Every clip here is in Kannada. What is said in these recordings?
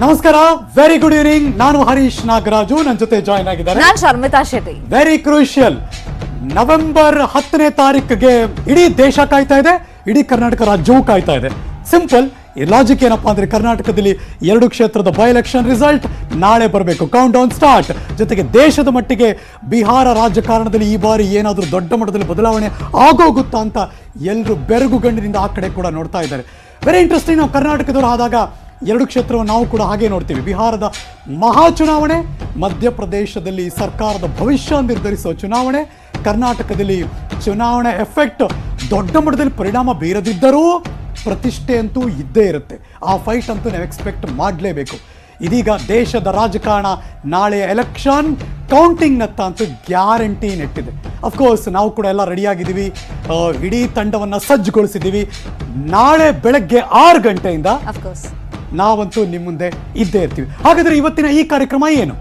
ನಮಸ್ಕಾರ ವೆರಿ ಗುಡ್ ಈವ್ನಿಂಗ್ ನಾನು ಹರೀಶ್ ನಾಗರಾಜು ನನ್ನ ಜೊತೆ ಜಾಯ್ನ್ ಆಗಿದ್ದಾರೆ. ನಾನು Sharmita Shetty. Very crucial November ಹತ್ತನೇ ತಾರೀಕಿಗೆ ಇಡೀ ದೇಶ ಕಾಯ್ತಾ ಇದೆ ಇಡೀ ಕರ್ನಾಟಕ ರಾಜ್ಯವೂ ಕಾಯ್ತಾ ಇದೆ. ಸಿಂಪಲ್ ಲಾಜಿಕ್ ಏನಪ್ಪಾ ಅಂದ್ರೆ ಕರ್ನಾಟಕದಲ್ಲಿ ಎರಡು ಕ್ಷೇತ್ರದ ಬೈ ಎಲೆಕ್ಷನ್ ರಿಸಲ್ಟ್ ನಾಳೆ ಬರಬೇಕು. ಕೌಂಟ್ ಡೌನ್ ಸ್ಟಾರ್ಟ್ ಜೊತೆಗೆ ದೇಶದ ಮಟ್ಟಿಗೆ ಬಿಹಾರ ರಾಜಕಾರಣದಲ್ಲಿ ಈ ಬಾರಿ ಏನಾದರೂ ದೊಡ್ಡ ಮಟ್ಟದಲ್ಲಿ ಬದಲಾವಣೆ ಆಗೋಗುತ್ತಾ ಅಂತ ಎಲ್ಲರೂ ಬೆರಗು ಗಣ್ಣಿನಿಂದ ಆ ಕಡೆ ಕೂಡ ನೋಡ್ತಾ ಇದ್ದಾರೆ. ವೆರಿ ಇಂಟ್ರೆಸ್ಟಿಂಗ್ ನಾವು ಕರ್ನಾಟಕದವರು ಆದಾಗ ಎರಡು ಕ್ಷೇತ್ರವನ್ನು ನಾವು ಕೂಡ ಹಾಗೆ ನೋಡ್ತೀವಿ. ಬಿಹಾರದ ಮಹಾ ಚುನಾವಣೆ ಮಧ್ಯಪ್ರದೇಶದಲ್ಲಿ ಸರ್ಕಾರದ ಭವಿಷ್ಯ ನಿರ್ಧರಿಸುವ ಚುನಾವಣೆ, ಕರ್ನಾಟಕದಲ್ಲಿ ಚುನಾವಣೆ ಎಫೆಕ್ಟ್ ದೊಡ್ಡ ಮಟ್ಟದಲ್ಲಿ ಪರಿಣಾಮ ಬೀರದಿದ್ದರೂ ಪ್ರತಿಷ್ಠೆ ಅಂತೂ ಇದ್ದೇ ಇರುತ್ತೆ. ಆ ಫೈಟ್ ಅಂತೂ ನಾವು ಎಕ್ಸ್ಪೆಕ್ಟ್ ಮಾಡಲೇಬೇಕು. ಇದೀಗ ದೇಶದ ರಾಜಕಾರಣ ನಾಳೆ ಎಲೆಕ್ಷನ್ ಕೌಂಟಿಂಗ್ನತ್ತ ಅಂತೂ ಗ್ಯಾರಂಟಿ ನೆಟ್ಟಿದೆ. ಅಫ್ಕೋರ್ಸ್ ನಾವು ಕೂಡ ಎಲ್ಲ ರೆಡಿಯಾಗಿದ್ದೀವಿ ಇಡೀ ತಂಡವನ್ನು ಸಜ್ಜುಗೊಳಿಸಿದ್ದೀವಿ. ನಾಳೆ ಬೆಳಗ್ಗೆ ಆರು ಗಂಟೆಯಿಂದ ಅಫ್ಕೋರ್ಸ್ ನಾವಂತೂ ನಿಮ್ಮ ಮುಂದೆ ಇದ್ದೇ ಇರ್ತೀವಿ. ಹಾಗಾದ್ರೆ ಇವತ್ತಿನ ಈ ಕಾರ್ಯಕ್ರಮ ಏನು?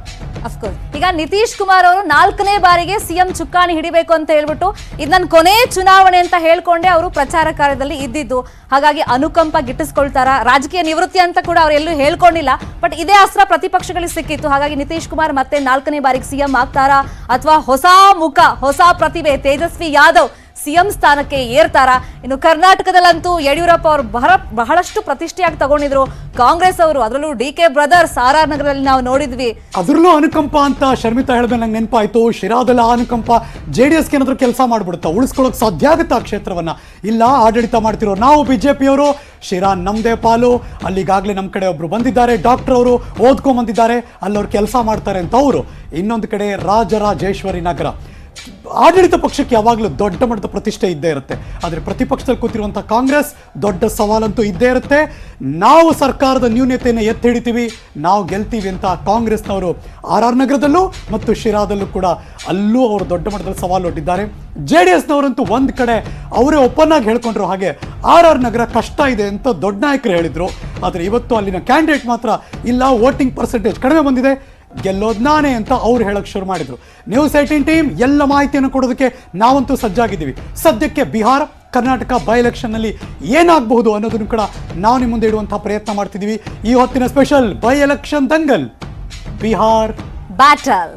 ಅಫ್ಕೋರ್ಸ್ ಈಗ ನಿತೀಶ್ ಕುಮಾರ್ ಅವರು ನಾಲ್ಕನೇ ಬಾರಿಗೆ ಸಿಎಂ ಚುಕ್ಕಾಣಿ ಹಿಡಿಬೇಕು ಅಂತ ಹೇಳ್ಬಿಟ್ಟು ಇದು ನನ್ನ ಕೊನೆ ಚುನಾವಣೆ ಅಂತ ಹೇಳ್ಕೊಂಡೆ ಅವರು ಪ್ರಚಾರ ಕಾರ್ಯದಲ್ಲಿ ಇದ್ದಿದ್ದು. ಹಾಗಾಗಿ ಅನುಕಂಪ ಗಿಟ್ಟಿಸ್ಕೊಳ್ತಾರ, ರಾಜಕೀಯ ನಿವೃತ್ತಿ ಅಂತ ಕೂಡ ಅವ್ರು ಎಲ್ಲೂ ಹೇಳ್ಕೊಂಡಿಲ್ಲ. ಬಟ್ ಇದೇ ಅಸ್ತ್ರ ಪ್ರತಿಪಕ್ಷಗಳಿಗೆ ಸಿಕ್ಕಿತ್ತು. ಹಾಗಾಗಿ ನಿತೀಶ್ ಕುಮಾರ್ ಮತ್ತೆ ನಾಲ್ಕನೇ ಬಾರಿಗೆ ಸಿಎಂ ಆಗ್ತಾರಾ? ಅಥವಾ ಹೊಸ ಮುಖ, ಹೊಸ ಪ್ರತಿಭೆ, ತೇಜಸ್ವಿ ಯಾದವ್ ಸಿಎಂ ಸ್ಥಾನಕ್ಕೆ ಏರ್ತಾರ? ಇನ್ನು ಕರ್ನಾಟಕದಲ್ಲಂತೂ ಯಡಿಯೂರಪ್ಪ ಅವರು ಬಹಳ ಬಹಳಷ್ಟು ಪ್ರತಿಷ್ಠೆಯಾಗಿ ತಗೊಂಡಿದ್ರು. ಕಾಂಗ್ರೆಸ್ ಅವರು ಅದರಲ್ಲೂ D K brothers R R ನಗರದಲ್ಲಿ ನಾವು ನೋಡಿದ್ವಿ. ಅದ್ರಲ್ಲೂ ಅನುಕಂಪ ಅಂತ ಶರ್ಮಿತಾ ಹೇಳಿದ್ರೆ ನಂಗೆ ನೆನಪಾಯ್ತು. ಶಿರಾದಲ್ಲಿ ಅನುಕಂಪ ಜೆ ಡಿ ಎಸ್ಗೆ ಏನಾದರೂ ಕೆಲಸ ಮಾಡ್ಬಿಡುತ್ತಾ? ಉಳಿಸ್ಕೊಳ್ಳೋಕೆ ಸಾಧ್ಯ ಆಗುತ್ತಾ ಆ ಕ್ಷೇತ್ರವನ್ನ? ಇಲ್ಲ, ಆಡಳಿತ ಮಾಡ್ತಿರೋ ನಾವು ಬಿಜೆಪಿಯವರು. ಶಿರಾ ನಮ್ದೇ ಪಾಲು. ಅಲ್ಲಿಗಾಗಲೇ ನಮ್ಮ ಕಡೆ ಒಬ್ರು ಬಂದಿದ್ದಾರೆ. ಡಾಕ್ಟರ್ ಅವರು ಓದ್ಕೊಂಡ್ ಬಂದಿದ್ದಾರೆ ಅಲ್ಲವ್ರು ಕೆಲಸ ಮಾಡ್ತಾರೆ ಅಂತ ಅವರು. ಇನ್ನೊಂದು ಕಡೆ ರಾಜರಾಜೇಶ್ವರಿ ನಗರ. ಆಡಳಿತ ಪಕ್ಷಕ್ಕೆ ಯಾವಾಗಲೂ ದೊಡ್ಡ ಮಟ್ಟದ ಪ್ರತಿಷ್ಠೆ ಇದ್ದೇ ಇರುತ್ತೆ. ಆದರೆ ಪ್ರತಿಪಕ್ಷದಲ್ಲಿ ಕೂತಿರುವಂಥ ಕಾಂಗ್ರೆಸ್ ದೊಡ್ಡ ಸವಾಲಂತೂ ಇದ್ದೇ ಇರುತ್ತೆ. ನಾವು ಸರ್ಕಾರದ ನ್ಯೂನ್ಯತೆಯನ್ನು ಎತ್ತಿ ಹಿಡಿತೀವಿ ನಾವು ಗೆಲ್ತೀವಿ ಅಂತ ಕಾಂಗ್ರೆಸ್ನವರು ಆರ್ ಆರ್ ನಗರದಲ್ಲೂ ಮತ್ತು ಶಿರಾದಲ್ಲೂ ಕೂಡ ಅಲ್ಲೂ ಅವರು ದೊಡ್ಡ ಮಟ್ಟದಲ್ಲಿ ಸವಾಲು ಒಡ್ಡಿದ್ದಾರೆ. ಜೆ ಡಿ ಎಸ್ನವರಂತೂ ಒಂದು ಕಡೆ ಅವರೇ ಓಪನ್ ಆಗಿ ಹೇಳ್ಕೊಂಡ್ರು ಹಾಗೆ ಆರ್ ಆರ್ ನಗರ ಕಷ್ಟ ಇದೆ ಅಂತ ದೊಡ್ಡ ನಾಯಕರು ಹೇಳಿದರು. ಆದರೆ ಇವತ್ತು ಅಲ್ಲಿನ ಕ್ಯಾಂಡಿಡೇಟ್ ಮಾತ್ರ ಇಲ್ಲ, ವೋಟಿಂಗ್ ಪರ್ಸೆಂಟೇಜ್ ಕಡಿಮೆ ಬಂದಿದೆ. ಗೆಲ್ಲೋದು ನಾನೇ ಅಂತ ಅವ್ರು ಹೇಳಕ್ ಶುರು ಮಾಡಿದ್ರು. ನ್ಯೂಸ್ ಏಟೀನ್ ಟೀಮ್, ಎಲ್ಲ ಮಾಹಿತಿಯನ್ನು ಕೊಡೋದಕ್ಕೆ ನಾವಂತೂ ಸಜ್ಜಾಗಿದ್ದೀವಿ. ಸದ್ಯಕ್ಕೆ ಬಿಹಾರ, ಕರ್ನಾಟಕ ಬೈ ಎಲೆಕ್ಷನ್ನಲ್ಲಿ ಏನಾಗಬಹುದು ಅನ್ನೋದನ್ನು ಕೂಡ ನಾವು ನಿಮ್ಮ ಮುಂದೆ ಇಡುವಂಥ ಪ್ರಯತ್ನ ಮಾಡ್ತಿದ್ದೀವಿ. ಈ ಹೊತ್ತಿನ ಸ್ಪೆಷಲ್ ಬೈ ಎಲೆಕ್ಷನ್ ದಂಗಲ್, ಬಿಹಾರ್. ಬ್ಯಾಟಲ್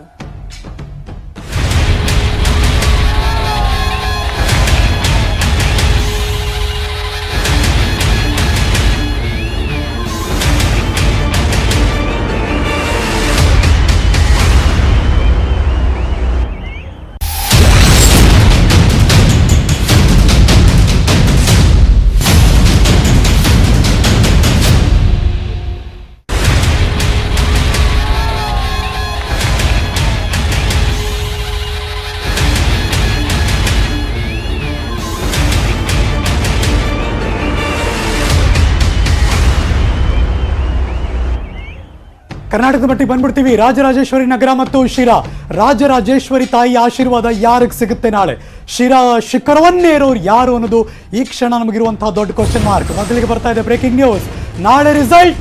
ಕರ್ನಾಟಕದ ಮಟ್ಟಿಗೆ ಬಂದ್ಬಿಡ್ತೀವಿ. ರಾಜರಾಜೇಶ್ವರಿ ನಗರ ಮತ್ತು ಶಿರಾ. ರಾಜರಾಜೇಶ್ವರಿ ತಾಯಿ ಆಶೀರ್ವಾದ ಯಾರಿಗೆ ಸಿಗುತ್ತೆ ನಾಳೆ? ಶಿರಾ ಶಿಖರವನ್ನೇರೋರು ಯಾರು ಅನ್ನೋದು ಈ ಕ್ಷಣ ನಮಗಿರುವಂತಹ ದೊಡ್ಡ ಕ್ವಶನ್ ಮಾರ್ಕ್ ಮೊದಲಿಗೆ ಬರ್ತಾ ಇದೆ ಬ್ರೇಕಿಂಗ್ ನ್ಯೂಸ್ ನಾಳೆ ರಿಸಲ್ಟ್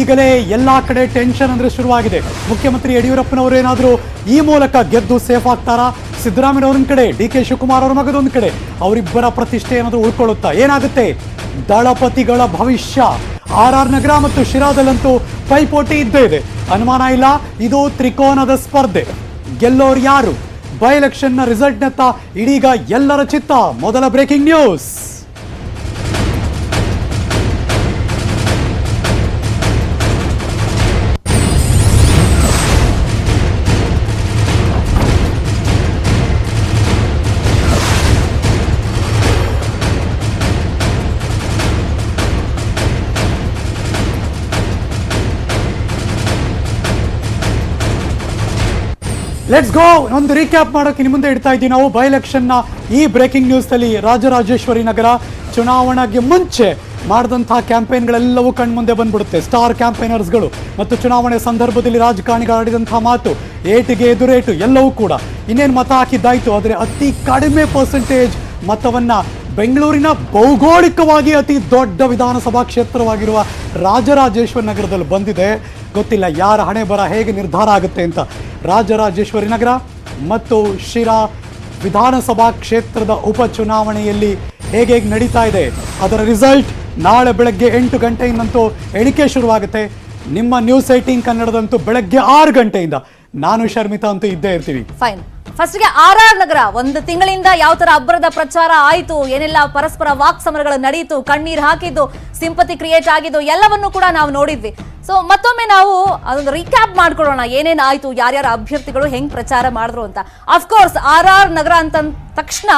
ಈಗಲೇ ಎಲ್ಲಾ ಕಡೆ ಟೆನ್ಷನ್ ಅಂದ್ರೆ ಶುರುವಾಗಿದೆ. ಮುಖ್ಯಮಂತ್ರಿ ಯಡಿಯೂರಪ್ಪನವರು ಏನಾದರೂ ಈ ಮೂಲಕ ಗೆದ್ದು ಸೇಫ್ ಆಗ್ತಾರಾ? ಸಿದ್ದರಾಮಯ್ಯನವ್ರೊಂದ್ ಕಡೆ, ಡಿ ಕೆ ಶಿವಕುಮಾರ್ ಅವ್ರ ಮಗದೊಂದು ಕಡೆ. ಅವರಿಬ್ಬರ ಪ್ರತಿಷ್ಠೆ ಏನಾದರೂ ಉಳ್ಕೊಳ್ಳುತ್ತಾ? ಏನಾಗುತ್ತೆ? ದಳಪತಿಗಳ ಭವಿಷ್ಯ. ಆರ್ ಆರ್ ನಗರ ಮತ್ತು ಶಿರಾದಲ್ಲಂತೂ ಪೈಪೋಟಿ ಇದ್ದೇ ಇದೆ. ಅನುಮಾನ ಇಲ್ಲ, ಇದು ತ್ರಿಕೋನದ ಸ್ಪರ್ಧೆ. ಗೆಲ್ಲೋರು ಯಾರು? ಬೈ ಎಲೆಕ್ಷನ್ನ ರಿಸಲ್ಟ್ನತ್ತ ಇದೀಗ ಎಲ್ಲರ ಚಿತ್ತ. ಮೊದಲ ಬ್ರೇಕಿಂಗ್ ನ್ಯೂಸ್. ಲೆಟ್ಸ್ ಗೋ ಒಂದು ರೀಕ್ಯಾಪ್ ಮಾಡೋಕೆ ನಿಮ್ಮ ಮುಂದೆ ಇಡ್ತಾ ಇದ್ದೀವಿ. ನಾವು ಬೈ ಎಲೆಕ್ಷನ್ನ ಈ ಬ್ರೇಕಿಂಗ್ ನ್ಯೂಸ್ನಲ್ಲಿ ರಾಜರಾಜೇಶ್ವರಿ ನಗರ ಚುನಾವಣೆಗೆ ಮುಂಚೆ ಮಾಡಿದಂತಹ ಕ್ಯಾಂಪೇನ್ಗಳೆಲ್ಲವೂ ಕಣ್ಮುಂದೆ ಬಂದ್ಬಿಡುತ್ತೆ. ಸ್ಟಾರ್ ಕ್ಯಾಂಪೇನರ್ಸ್ಗಳು ಮತ್ತು ಚುನಾವಣೆ ಸಂದರ್ಭದಲ್ಲಿ ರಾಜಕಾರಣಿಗಳು ಆಡಿದಂತಹ ಮಾತು, ಏಟಿಗೆ ಎದುರೇಟು, ಎಲ್ಲವೂ ಕೂಡ. ಇನ್ನೇನು ಮತ ಹಾಕಿದ್ದಾಯ್ತು ಆದರೆ ಅತಿ ಕಡಿಮೆ ಪರ್ಸೆಂಟೇಜ್ ಮತವನ್ನ ಬೆಂಗಳೂರಿನ ಭೌಗೋಳಿಕವಾಗಿ ಅತಿ ದೊಡ್ಡ ವಿಧಾನಸಭಾ ಕ್ಷೇತ್ರವಾಗಿರುವ ರಾಜರಾಜೇಶ್ವರಿ ನಗರದಲ್ಲಿ ಬಂದಿದೆ. ಗೊತ್ತಿಲ್ಲ ಯಾರ ಹಣೆ ಬರ ಹೇಗೆ ನಿರ್ಧಾರ ಆಗುತ್ತೆ ಅಂತ. ರಾಜರಾಜೇಶ್ವರಿ ನಗರ ಮತ್ತು ಶಿರಾ ವಿಧಾನಸಭಾ ಕ್ಷೇತ್ರದ ಉಪಚುನಾವಣೆಯಲ್ಲಿ ಹೇಗೆ ಹೇಗೆ ನಡೀತಾ ಇದೆ, ಅದರ ರಿಸಲ್ಟ್ ನಾಳೆ ಬೆಳಗ್ಗೆ ಎಂಟು ಗಂಟೆಯಿಂದಂತೂ ಎಣಿಕೆ ಶುರುವಾಗುತ್ತೆ. ನಿಮ್ಮ ನ್ಯೂಸ್ ಏಟೀನ್ ಕನ್ನಡದಂತೂ ಬೆಳಗ್ಗೆ ಆರು ಗಂಟೆಯಿಂದ. ನಾನು ಶರ್ಮಿತಾ ಅಂತೂ ಇದ್ದೇ ಇರ್ತೀವಿ. ಫೈನ್ ಫಸ್ಟ್ಗೆ ಆರ್ ಆರ್ ನಗರ. ಒಂದು ತಿಂಗಳಿಂದ ಯಾವ ತರ ಅಬ್ಬರದ ಪ್ರಚಾರ ಆಯಿತು, ಏನೆಲ್ಲ ಪರಸ್ಪರ ವಾಕ್ ಸಮರಗಳು ನಡೆಯಿತು ಕಣ್ಣೀರ್ ಹಾಕಿದ್ದು, ಸಿಂಪತಿ ಕ್ರಿಯೇಟ್ ಆಗಿದ್ದು, ಎಲ್ಲವನ್ನು ಕೂಡ ನಾವು ನೋಡಿದ್ವಿ. ಸೊ ಮತ್ತೊಮ್ಮೆ ನಾವು ಅದೊಂದು ರೀಕ್ಯಾಪ್ ಮಾಡ್ಕೊಳ್ಳೋಣ, ಏನೇನು ಆಯಿತು, ಯಾರ್ಯಾರ ಅಭ್ಯರ್ಥಿಗಳು ಹೆಂಗ್ ಪ್ರಚಾರ ಮಾಡಿದ್ರು ಅಂತ. ಅಫ್ಕೋರ್ಸ್ ಆರ್ ಆರ್ ನಗರ ಅಂತ ತಕ್ಷಣ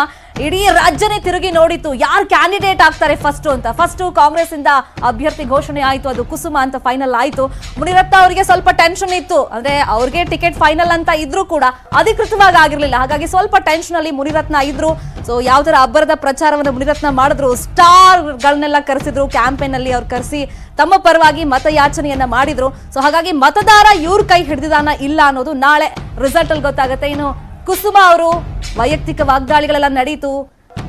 ಇಡೀ ರಾಜ್ಯನೇ ತಿರುಗಿ ನೋಡಿತು ಯಾರು ಕ್ಯಾಂಡಿಡೇಟ್ ಆಗ್ತಾರೆ ಫಸ್ಟ್ ಅಂತ? ಫಸ್ಟ್ ಕಾಂಗ್ರೆಸ್ ಇಂದ ಅಭ್ಯರ್ಥಿ ಘೋಷಣೆ ಆಯಿತು. ಅದು ಕುಸುಮ ಅಂತ ಫೈನಲ್ ಆಯಿತು. ಮುನಿರತ್ನ ಅವರಿಗೆ ಸ್ವಲ್ಪ ಟೆನ್ಷನ್ ಇತ್ತು. ಅಂದ್ರೆ ಅವ್ರಿಗೆ ಟಿಕೆಟ್ ಫೈನಲ್ ಅಂತ ಇದ್ರೂ ಕೂಡ ಅಧಿಕೃತವಾಗಿ ಆಗಿರ್ಲಿಲ್ಲ. ಹಾಗಾಗಿ ಸ್ವಲ್ಪ ಟೆನ್ಷನ್ ಅಲ್ಲಿ ಮುನಿರತ್ನ ಇದ್ರು. ಸೊ ಯಾವ ತರ ಅಬ್ಬರದ ಪ್ರಚಾರವನ್ನು ಮುನಿರತ್ನ ಮಾಡಿದ್ರು. ಸ್ಟಾರ್ ಗಳನ್ನೆಲ್ಲ ಕರೆಸಿದ್ರು. ಕ್ಯಾಂಪೇನ್ ಅಲ್ಲಿ ಅವ್ರು ಕರೆಸಿ ತಮ್ಮ ಪರವಾಗಿ ಮತಯಾಚನೆಯನ್ನ ಮಾಡಿದ್ರು. ಸೊ ಹಾಗಾಗಿ ಮತದಾರ ಇವ್ರ ಕೈ ಹಿಡಿದಿದಾನ ಇಲ್ಲ ಅನ್ನೋದು ನಾಳೆ ರಿಸಲ್ಟ್ ಅಲ್ಲಿ ಗೊತ್ತಾಗುತ್ತೆ. ಇನ್ನು ಕುಸುಮ ಅವರು ವೈಯಕ್ತಿಕ ವಾಗ್ದಾಳಿಗಳೆಲ್ಲ ನಡೀತು.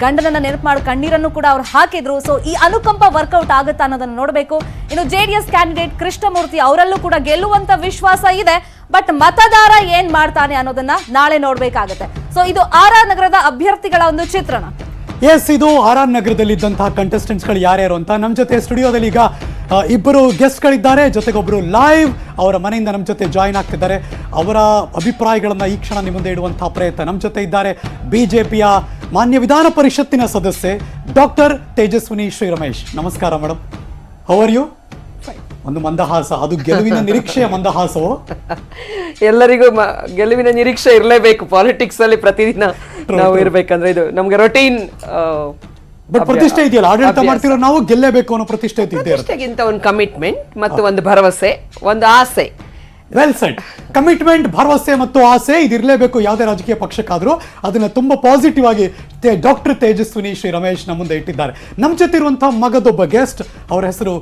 ಗಂಡನನ್ನ ನೆನಪು ಮಾಡಿ ಕಣ್ಣೀರನ್ನು ಕೂಡ ಅವ್ರು ಹಾಕಿದ್ರು. ಸೊ ಈ ಅನುಕಂಪ ವರ್ಕೌಟ್ ಆಗುತ್ತಾ ಅನ್ನೋದನ್ನ ನೋಡಬೇಕು. ಇನ್ನು J D S candidate Krishnamurthy ಅವರಲ್ಲೂ ಕೂಡ ಗೆಲ್ಲುವಂತ ವಿಶ್ವಾಸ ಇದೆ. ಬಟ್ ಮತದಾರ ಏನ್ ಮಾಡ್ತಾನೆ ಅನ್ನೋದನ್ನ ನಾಳೆ ನೋಡ್ಬೇಕಾಗತ್ತೆ. ಸೊ ಇದು ಆರ್ ಆರ್ ನಗರದ ಅಭ್ಯರ್ಥಿಗಳ ಒಂದು ಚಿತ್ರಣ. ಎಸ್ ಇದು ಆರ್ ಆರ್ ನಗರದಲ್ಲಿದ್ದಂತಹ ಕಂಟೆಸ್ಟೆಂಟ್ಸ್ಗಳು ಯಾರ್ಯಾರು ಅಂತ ನಮ್ಮ ಜೊತೆ ಸ್ಟುಡಿಯೋದಲ್ಲಿ ಈಗ ಇಬ್ಬರು ಗೆಸ್ಟ್ಗಳಿದ್ದಾರೆ ಜೊತೆಗೊಬ್ಬರು ಲೈವ್ ಅವರ ಮನೆಯಿಂದ ನಮ್ಮ ಜೊತೆ ಜಾಯಿನ್ ಆಗ್ತಿದ್ದಾರೆ. ಅವರ ಅಭಿಪ್ರಾಯಗಳನ್ನು ಈ ಕ್ಷಣ ನಿಮ್ಮ ಮುಂದೆ ಇಡುವಂತಹ ಪ್ರಯತ್ನ. ನಮ್ಮ ಜೊತೆ ಇದ್ದಾರೆ ಬಿಜೆಪಿಯ ಮಾನ್ಯ ವಿಧಾನ ಪರಿಷತ್ತಿನ ಸದಸ್ಯೆ ಡಾಕ್ಟರ್ ತೇಜಸ್ವಿನಿ ಶ್ರೀ ರಮೇಶ್ ನಮಸ್ಕಾರ ಮೇಡಮ್ ಹೌ ಯು ಒಂದು ಮಂದಹಾಸ. ಅದು ಗೆಲುವಿನ ನಿರೀಕ್ಷೆಯ ಮಂದಹಾಸವು? ಎಲ್ಲರಿಗೂ ಗೆಲುವಿನ ನಿರೀಕ್ಷೆ ಇರಲೇಬೇಕು. ಪಾಲಿಟಿಕ್ಸ್ ಅಲ್ಲಿ ಪ್ರತಿದಿನ ನಾವು ಇರಬೇಕಂದ್ರೆ ಇದು ನಮ್ಗೆ ರೊಟೀನ್ ಬಟ್ ಪ್ರತಿಷ್ಠೆ ಇದೆಯಲ್ಲ ಆಡಳಿತ ಮಾಡ್ತಿರೋ ನಾವು ಗೆಲ್ಲಬೇಕು ಅನ್ನೋ ಪ್ರತಿಷ್ಠೆ ಇದೆ ಪ್ರತಿಷ್ಠೆಗಿಂತ ಒಂದು ಕಮಿಟ್ಮೆಂಟ್ ಮತ್ತು ಒಂದು ಭರವಸೆ ಒಂದು ಆಸೆ. ವೆಲ್ ಸೆಟ್ ಕಮಿಟ್ಮೆಂಟ್, ಭರವಸೆ ಮತ್ತು ಆಸೆ ಇದಿರಲೇಬೇಕು ಯಾವುದೇ ರಾಜಕೀಯ ಪಕ್ಷಕ್ಕಾದರೂ. ಅದನ್ನ ತುಂಬಾ ಪಾಸಿಟಿವ್ ಆಗಿ ಡಾಕ್ಟರ್ ತೇಜಸ್ವಿನಿ ಶ್ರೀ ರಮೇಶ್ ನಮ್ಮ ಮುಂದೆ ಇಟ್ಟಿದ್ದಾರೆ. ನಮ್ಮ ಜೊತೆ ಇರುವಂಥ ಮಗದೊಬ್ಬ ಗೆಸ್ಟ್ ಅವರ ಹೆಸರು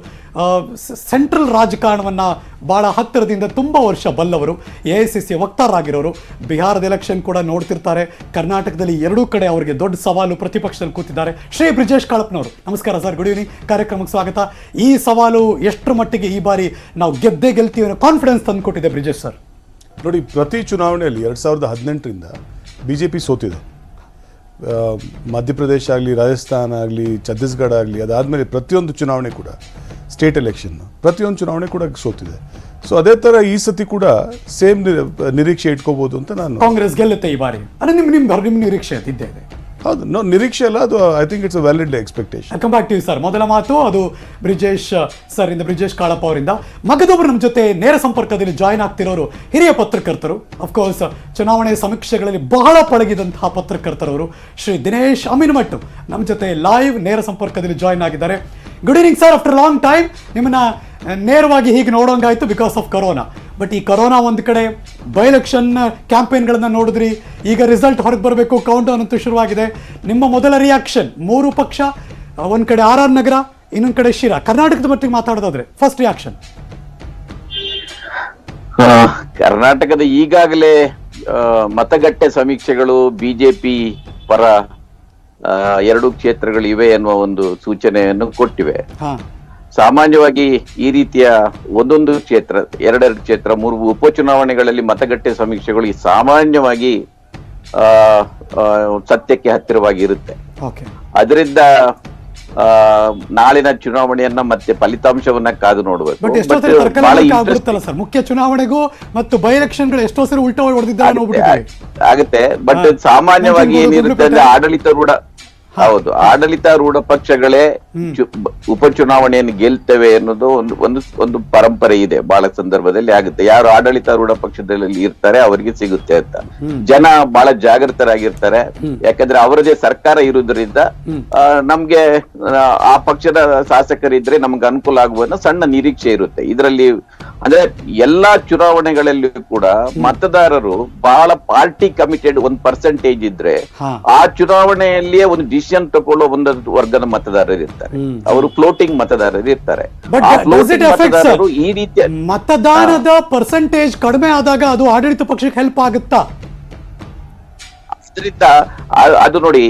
ಸೆಂಟ್ರಲ್ ರಾಜಕಾರಣವನ್ನು ಭಾಳ ಹತ್ತಿರದಿಂದ ತುಂಬಾ ವರ್ಷ ಬಲ್ಲವರು. ಎ ಐ ಸಿ ಸಿ ವಕ್ತಾರರಾಗಿರೋರು ಬಿಹಾರದ ಎಲೆಕ್ಷನ್ ಕೂಡ ನೋಡ್ತಿರ್ತಾರೆ. ಕರ್ನಾಟಕದಲ್ಲಿ ಎರಡೂ ಕಡೆ ಅವರಿಗೆ ದೊಡ್ಡ ಸವಾಲು ಪ್ರತಿಪಕ್ಷದಲ್ಲಿ ಕೂತಿದ್ದಾರೆ. ಶ್ರೀ ಬ್ರಿಜೇಶ್ ಕಾಳಪ್ಪನವರು, ನಮಸ್ಕಾರ ಸರ್ ಗುಡ್ ಈವ್ನಿಂಗ್ ಕಾರ್ಯಕ್ರಮಕ್ಕೆ ಸ್ವಾಗತ. ಈ ಸವಾಲು ಎಷ್ಟರ ಮಟ್ಟಿಗೆ ಈ ಬಾರಿ ನಾವು ಗೆದ್ದೇ ಗೆಲ್ತೀವಿ ಅನ್ನೋ ಕಾನ್ಫಿಡೆನ್ಸ್ ತಂದುಕೊಟ್ಟಿದೆ ಬ್ರಿಜೇಶ್ ಸರ್? ನೋಡಿ, ಪ್ರತಿ ಚುನಾವಣೆಯಲ್ಲಿ ಎರಡು ಸಾವಿರದ ಹದಿನೆಂಟರಿಂದ ಬಿ ಜೆ ಪಿ ಸೋತಿದೆ ಮಧ್ಯಪ್ರದೇಶ ಆಗಲಿ, ರಾಜಸ್ಥಾನ ಆಗಲಿ, ಛತ್ತೀಸ್ಗಢ ಆಗಲಿ, ಅದಾದಮೇಲೆ ಪ್ರತಿಯೊಂದು ಚುನಾವಣೆ ಕೂಡ, ಸ್ಟೇಟ್ ಎಲೆಕ್ಷನ್ ಪ್ರತಿಯೊಂದು ಚುನಾವಣೆ ಕೂಡ ಸೋತಿದೆ. ಸೊ ಅದೇ ತರ ಈ ಸತಿ ಕೂಡ ಸೇಮ್ ನಿರೀಕ್ಷೆ ಇಟ್ಕೋಬೋದು ಅಂತ ನಾನು ಕಾಂಗ್ರೆಸ್ ಗೆಲ್ಲುತ್ತೆ ಈ ಬಾರಿ. ಅಲ್ಲ, ನಿಮ್ ನಿಮ್ ನಿರೀಕ್ಷೆ ಇದ್ದೇ ಇದೆ. ಹೌದು ನೋ ನಿರೀಕ್ಷೆ ಅಲ್ಲ ಅದು I think it's a valid expectation come back to sir ಮೊದಲ ಮಾತು, ಅದು ಬ್ರಿಜೇಶ್ ಸರ್ ಇಂದ ಬ್ರಿಜೇಶ್ ಕಾಳಪ್ಪ ಅವರಿಂದ. ಮಗದೊಬ್ಬರು ನಮ್ಮ ಜೊತೆ ನೇರ ಸಂಪರ್ಕದಲ್ಲಿ ಜಾಯ್ನ್ ಆಗ್ತಿರೋರು ಹಿರಿಯ ಪತ್ರಕರ್ತರು. ಅಫ್ಕೋರ್ಸ್ ಚುನಾವಣೆ ಸಮೀಕ್ಷೆಗಳಲ್ಲಿ ಬಹಳ ಪಳಗಿದಂತಹ ಪತ್ರಕರ್ತರವರು ಶ್ರೀ ದಿನೇಶ್ ಅಮೀನ್ಮಟ್ಟು. ನಮ್ಮ ಜೊತೆ ಲೈವ್ ನೇರ ಸಂಪರ್ಕದಲ್ಲಿ ಜಾಯ್ನ್ ಆಗಿದ್ದಾರೆ. Good evening sir after long time ನಿಮ್ಮನ್ನ ನೇರವಾಗಿ ಹೀಗೆ ನೋಡೋಂಗಾಯ್ತು ಬಿಕಾಸ್ ಆಫ್ ಕರೋನಾ ಬಟ್ ಈ ಕೊರೋನಾ ಒಂದು ಕಡೆ ಬೈ ಎಲೆಕ್ಷನ್ ಕ್ಯಾಂಪೇನ್ಗಳನ್ನು ನೋಡಿದ್ರಿ. ಈಗ ರಿಸಲ್ಟ್ ಹೊರಗೆ ಬರಬೇಕು ಕೌಂಟ್ ಡೌನ್ ಅಂತೂ ಶುರುವಾಗಿದೆ. ನಿಮ್ಮ ಮೊದಲ ರಿಯಾಕ್ಷನ್ ಮೂರು ಪಕ್ಷ ಒಂದು ಕಡೆ ಆರ್ ಆರ್ ನಗರ ಇನ್ನೊಂದು ಕಡೆ ಶಿರಾ. ಕರ್ನಾಟಕದ ಮಟ್ಟಿಗೆ ಮಾತಾಡೋದಾದ್ರೆ ಫಸ್ಟ್ ರಿಯಾಕ್ಷನ್ ಕರ್ನಾಟಕದ ಈಗಾಗಲೇ ಮತಗಟ್ಟೆ ಸಮೀಕ್ಷೆಗಳು ಬಿಜೆಪಿ ಪರ ಎರಡು ಕ್ಷೇತ್ರಗಳು ಇವೆ ಎನ್ನುವ ಒಂದು ಸೂಚನೆಯನ್ನು ಕೊಟ್ಟಿವೆ. ಹಾ. ಸಾಮಾನ್ಯವಾಗಿ ಈ ರೀತಿಯ ಒಂದೊಂದು ಕ್ಷೇತ್ರ ಎರಡೆರಡು ಕ್ಷೇತ್ರ ಮೂರು ಉಪಚುನಾವಣೆಗಳಲ್ಲಿ ಮತಗಟ್ಟೆ ಸಮೀಕ್ಷೆಗಳು ಈ ಸಾಮಾನ್ಯವಾಗಿ ಸತ್ಯಕ್ಕೆ ಹತ್ತಿರವಾಗಿ ಇರುತ್ತೆ ಓಕೆ. ಅದರಿಂದ ಆ, ನಾಳಿನ ಚುನಾವಣೆಯನ್ನ ಮತ್ತೆ ಫಲಿತಾಂಶವನ್ನ ಕಾದು ನೋಡಬೇಕು. ಸರಿ ಮುಖ್ಯ ಚುನಾವಣೆಗೂ ಮತ್ತು ಬೈ ಎಲೆಕ್ಷನ್ಗಳು ಎಷ್ಟೋ ಸರಿ ಉಲ್ಟಾ ಹೊಡೆದಿದ್ದಾರೆ ಆಗುತ್ತೆ ಬಟ್ ಸಾಮಾನ್ಯವಾಗಿ ಏನಿರುತ್ತೆ ಅಂದ್ರೆ ಆಡಳಿತಾರೂಢ ಹೌದು ಆಡಳಿತಾರೂಢ ಪಕ್ಷಗಳೇ ಉಪಚುನಾವಣೆಯನ್ನು ಗೆಲ್ತೇವೆ ಅನ್ನೋದು ಒಂದು ಒಂದು ಒಂದು ಪರಂಪರೆ ಇದೆ ಬಹಳ ಸಂದರ್ಭದಲ್ಲಿ ಆಗುತ್ತೆ. ಯಾರು ಆಡಳಿತಾರೂಢ ಪಕ್ಷದಲ್ಲಿ ಇರ್ತಾರೆ ಅವರಿಗೆ ಸಿಗುತ್ತೆ ಅಂತ. ಜನ ಬಹಳ ಜಾಗೃತರಾಗಿರ್ತಾರೆ. ಯಾಕಂದ್ರೆ ಅವರದೇ ಸರ್ಕಾರ ಇರುವುದರಿಂದ ನಮ್ಗೆ ಆ, ಪಕ್ಷದ ಶಾಸಕರಿದ್ರೆ ನಮ್ಗೆ ಅನುಕೂಲ ಆಗುವ ಸಣ್ಣ ನಿರೀಕ್ಷೆ ಇರುತ್ತೆ. ಇದರಲ್ಲಿ ಅಂದ್ರೆ ಎಲ್ಲಾ ಚುನಾವಣೆಗಳಲ್ಲಿ ಕೂಡ ಮತದಾರರು ಬಹಳ ಪಾರ್ಟಿ ಕಮಿಟೆಡ್ ಒಂದ್ ಪರ್ಸೆಂಟೇಜ್ ಇದ್ರೆ ಆ ಚುನಾವಣೆಯಲ್ಲಿಯೇ ಒಂದು ಡಿಸಿಷನ್ ತಗೊಳ್ಳೋ ಒಂದು ವರ್ಗದ ಮತದಾರರು ಇರ್ತಾರೆ. ಅವರು ಫ್ಲೋಟಿಂಗ್ ಮತದಾರರು ಇರ್ತಾರೆ. ಈ ರೀತಿಯ ಮತದಾನದ ಪರ್ಸೆಂಟೇಜ್ ಕಡಿಮೆ ಆದಾಗ ಅದು ಆಡಳಿತ ಪಕ್ಷಕ್ಕೆ ಹೆಲ್ಪ್ ಆಗುತ್ತಾ? ಅದರಿಂದ ಅದು ನೋಡಿ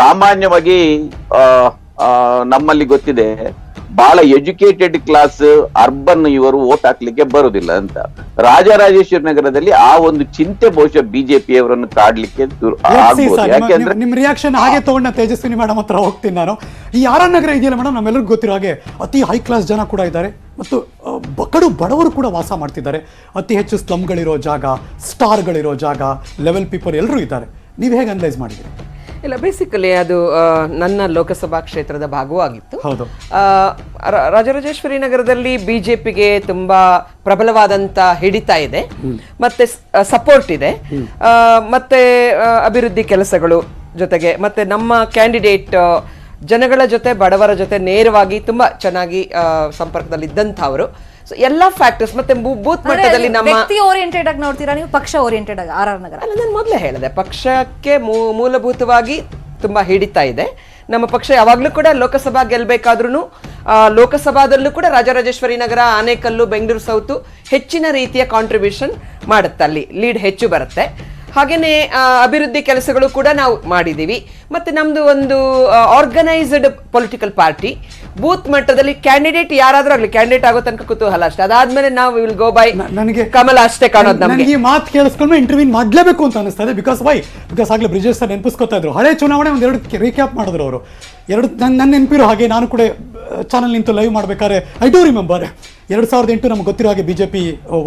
ಸಾಮಾನ್ಯವಾಗಿ ನಮ್ಮಲ್ಲಿ ಗೊತ್ತಿದೆ. ಬಹಳ ಎಜುಕೇಟೆಡ್ ಕ್ಲಾಸ್ ಅರ್ಬನ್ ಇವರು ಓಟ್ ಹಾಕ್ಲಿಕ್ಕೆ ಬರುದಿಲ್ಲ ಅಂತ. ರಾಜರಾಜೇಶ್ವರಿ ನಗರದಲ್ಲಿ ಆ ಒಂದು ಚಿಂತೆ ಬಹುಶಃ ಬಿಜೆಪಿಯವರನ್ನು ಕಾಡ್ಲಿಕ್ಕೆ ಯಾಕೆಂದ್ರೆ ನಿಮ್ಮ ರಿಯಾಕ್ಷನ್ ಹಾಗೆ ತಗೊಂಡ ತೇಜಸ್ವಿನಿ ಮೇಡಮ್ ಹತ್ರ ಹೋಗ್ತೀನಿ ನಾನು. ಈ ಆರ್ ನಗರ ಇದೆಯಲ್ಲ ಮೇಡಮ್ ನಮ್ಮೆಲ್ಲರಿಗೂ ಗೊತ್ತಿರೋ ಹಾಗೆ ಅತಿ ಹೈ ಕ್ಲಾಸ್ ಜನ ಕೂಡ ಇದ್ದಾರೆ. ಮತ್ತು ಬಕಡು ಬಡವರು ಕೂಡ ವಾಸ ಮಾಡ್ತಿದ್ದಾರೆ. ಅತಿ ಹೆಚ್ಚು ಸ್ಲಮ್ಗಳಿರೋ ಜಾಗ ಸ್ಟಾರ್ಗಳಿರೋ ಜಾಗ ಲೆವೆಲ್ ಪೀಪಲ್ ಎಲ್ಲರೂ ಇದ್ದಾರೆ. ನೀವು ಹೇಗೆ ಅನಲೈಸ್ ಮಾಡಿದ್ದೀರಿ? ಇಲ್ಲ ಬೇಸಿಕಲಿ ಅದು ನನ್ನ ಲೋಕಸಭಾ ಕ್ಷೇತ್ರದ ಭಾಗವೂ ಆಗಿತ್ತು ರಾಜರಾಜೇಶ್ವರಿ ನಗರದಲ್ಲಿ ಬಿಜೆಪಿಗೆ ತುಂಬಾ ಪ್ರಬಲವಾದಂತ ಹಿಡಿತ ಇದೆ. ಮತ್ತೆ ಸಪೋರ್ಟ್ ಇದೆ. ಮತ್ತೆ ಅಭಿವೃದ್ಧಿ ಕೆಲಸಗಳು ಜೊತೆಗೆ ಮತ್ತೆ ನಮ್ಮ ಕ್ಯಾಂಡಿಡೇಟ್ ಜನಗಳ ಜೊತೆ ಬಡವರ ಜೊತೆ ನೇರವಾಗಿ ತುಂಬಾ ಚೆನ್ನಾಗಿ ಸಂಪರ್ಕದಲ್ಲಿ ಇದ್ದಂಥವರು ಸೊ ಎಲ್ಲಾ ಫ್ಯಾಕ್ಟರ್ಸ್ ಮತ್ತೆ ಬೂತ್ ಮಟ್ಟದಲ್ಲಿ ನಮ್ಮ ವ್ಯಕ್ತಿ ಓರಿಯೆಂಟೆಡ್ ಆಗಿ ನೋಡ್ತೀರಾ? ನೀವು ಪಕ್ಷ ಓರಿಯೆಂಟೆಡ್ ಆಗಿ ಆರ್ ಆರ್ ನಗರ? ಅಲ್ಲ ನಾನು ಮೊದಲೇ ಹೇಳಿದೆ ಪಕ್ಷಕ್ಕೆ ಮೂಲಭೂತವಾಗಿ ತುಂಬಾ ಹಿಡಿತಾ ಇದೆ. ನಮ್ಮ ಪಕ್ಷ ಯಾವಾಗಲೂ ಕೂಡ ಲೋಕಸಭಾ ಗೆಲ್ಲಬೇಕಾದ್ರೂ ಲೋಕಸಭಾದಲ್ಲೂ ಕೂಡ ರಾಜರಾಜೇಶ್ವರಿ ನಗರ ಆನೇಕಲ್ಲು ಬೆಂಗಳೂರು ಸೌತು ಹೆಚ್ಚಿನ ರೀತಿಯ ಕಾಂಟ್ರಿಬ್ಯೂಷನ್ ಮಾಡುತ್ತೆ. ಅಲ್ಲಿ ಲೀಡ್ ಹೆಚ್ಚು ಬರುತ್ತೆ. ಹಾಗೇನೆ ಅಭಿವೃದ್ಧಿ ಕೆಲಸಗಳು ಕೂಡ ನಾವು ಮಾಡಿದ್ದೀವಿ. ಮತ್ತೆ ನಮ್ಮದು ಒಂದು ಆರ್ಗನೈಸ್ಡ್ ಪೊಲಿಟಿಕಲ್ ಪಾರ್ಟಿ ಬೂತ್ ಮಟ್ಟದಲ್ಲಿ ಕ್ಯಾಂಡಿಡೇಟ್ ಯಾರಾದರೂ ಆಗಲಿ ಕ್ಯಾಂಡಿಡೇಟ್ ಆಗೋ ತನಕ ಕುತೂಹಲ ಅಷ್ಟೇ. ಅದಾದ್ಮೇಲೆ ನಾವು ವಿಲ್ ಗೋ ಬೈ ನನಗೆ ಕಮಲ ಅಷ್ಟೇ ಕಾಣೋದು ನಮಗೆ. ನನಗೆ ಈ ಮಾತು ಕೇಳಿಸ್ಕೊಂಡು ಇಂಟರ್ವ್ಯೂ ಮಾಡಲೇಬೇಕು ಅಂತ ಅನಿಸ್ತದೆ ಬಿಕಾಸ್ ವೈ ಬಿಕಾಸ್ ಆಗಲೇ ಬ್ರಿಜೇಶ್ ಸರ್ ನೆನಪಿಸ್ಕೊತಾ ಇದ್ರು. ಹಳೆ ಚುನಾವಣೆ ಒಂದು ಎರಡು ರೀಕ್ಯಾಪ್ ಮಾಡಿದ್ರು ಅವರು. ಎರಡು ನನ್ನ ನನ್ನ ನೆನಪಿರೋ ಹಾಗೆ ನಾನು ಕೂಡ ಚಾನಲ್ ನಿಂತು ಲೈವ್ ಮಾಡಬೇಕಾದ್ರೆ ಐ ಡೋ ರಿಮೆಂಬರ್ ಎರಡು ಸಾವಿರದ ಎಂಟು ನಮ್ಗೆ ಗೊತ್ತಿರೋ ಹಾಗೆ ಬಿ ಜೆ ಪಿ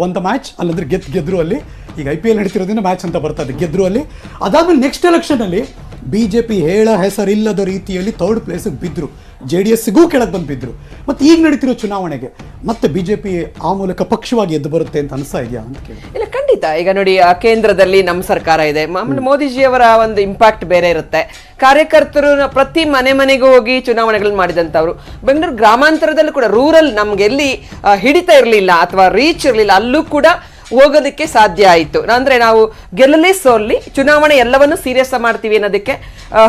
ಒಂದು ಮ್ಯಾಚ್ ಅಲ್ಲಂದ್ರೆ ಗೆದ್ದು ಗೆದ್ದರು ಅಲ್ಲಿ. ಈಗ ಐ ಪಿ ಎಲ್ ನಡೀತಿರೋದ್ರಿಂದ ಮ್ಯಾಚ್ ಅಂತ ಬರ್ತದೆ ಗೆದ್ರು ಅಲ್ಲಿ. ಅದಾದಮೇಲೆ ನೆಕ್ಸ್ಟ್ ಎಲೆಕ್ಷನಲ್ಲಿ ಬಿ ಜೆ ಪಿ ಹೇಳ ಹೆಸರಿಲ್ಲದ ರೀತಿಯಲ್ಲಿ ಥರ್ಡ್ ಪ್ಲೇಸಿಗೆ ಬಿದ್ದರು ಜೆ ಡಿ ಎಸ್ಗೂ ಕೆಳಗೆ ಬಂದು ಬಿದ್ದರು ಮತ್ತು ಈಗ ನಡೀತಿರೋ ಚುನಾವಣೆಗೆ ಮತ್ತೆ ಬಿ ಜೆ ಪಿ ಆ ಮೂಲಕ ಪಕ್ಷವಾಗಿ ಎದ್ದು ಬರುತ್ತೆ ಅಂತ ಅನಿಸ್ತಾ ಇದೆಯಾ ಅಂತ ಕೇಳಿ. ಇಲ್ಲ, ಖಂಡಿತ. ಈಗ ನೋಡಿ, ಆ, ಕೇಂದ್ರದಲ್ಲಿ ನಮ್ಮ ಸರ್ಕಾರ ಇದೆ. ಆಮೇಲೆ ಮೋದಿಜಿಯವರ ಒಂದು ಇಂಪ್ಯಾಕ್ಟ್ ಬೇರೆ ಇರುತ್ತೆ. ಕಾರ್ಯಕರ್ತರು ಪ್ರತಿ ಮನೆ ಮನೆಗೂ ಹೋಗಿ ಚುನಾವಣೆಗಳನ್ನ ಮಾಡಿದಂಥವ್ರು. ಬೆಂಗಳೂರು ಗ್ರಾಮಾಂತರದಲ್ಲೂ ಕೂಡ ರೂರಲ್ ನಮ್ಗೆ ಎಲ್ಲಿ ಹಿಡಿತ ಇರಲಿಲ್ಲ ಅಥವಾ ರೀಚ್ ಇರಲಿಲ್ಲ, ಅಲ್ಲೂ ಕೂಡ ಹೋಗೋದಕ್ಕೆ ಸಾಧ್ಯ ಆಯಿತು. ಅಂದರೆ ನಾವು ಗೆಲ್ಲಲಿ ಸೋಲ್ಲಿ ಚುನಾವಣೆ ಎಲ್ಲವನ್ನು ಸೀರಿಯಸ್ ಮಾಡ್ತೀವಿ ಅನ್ನೋದಕ್ಕೆ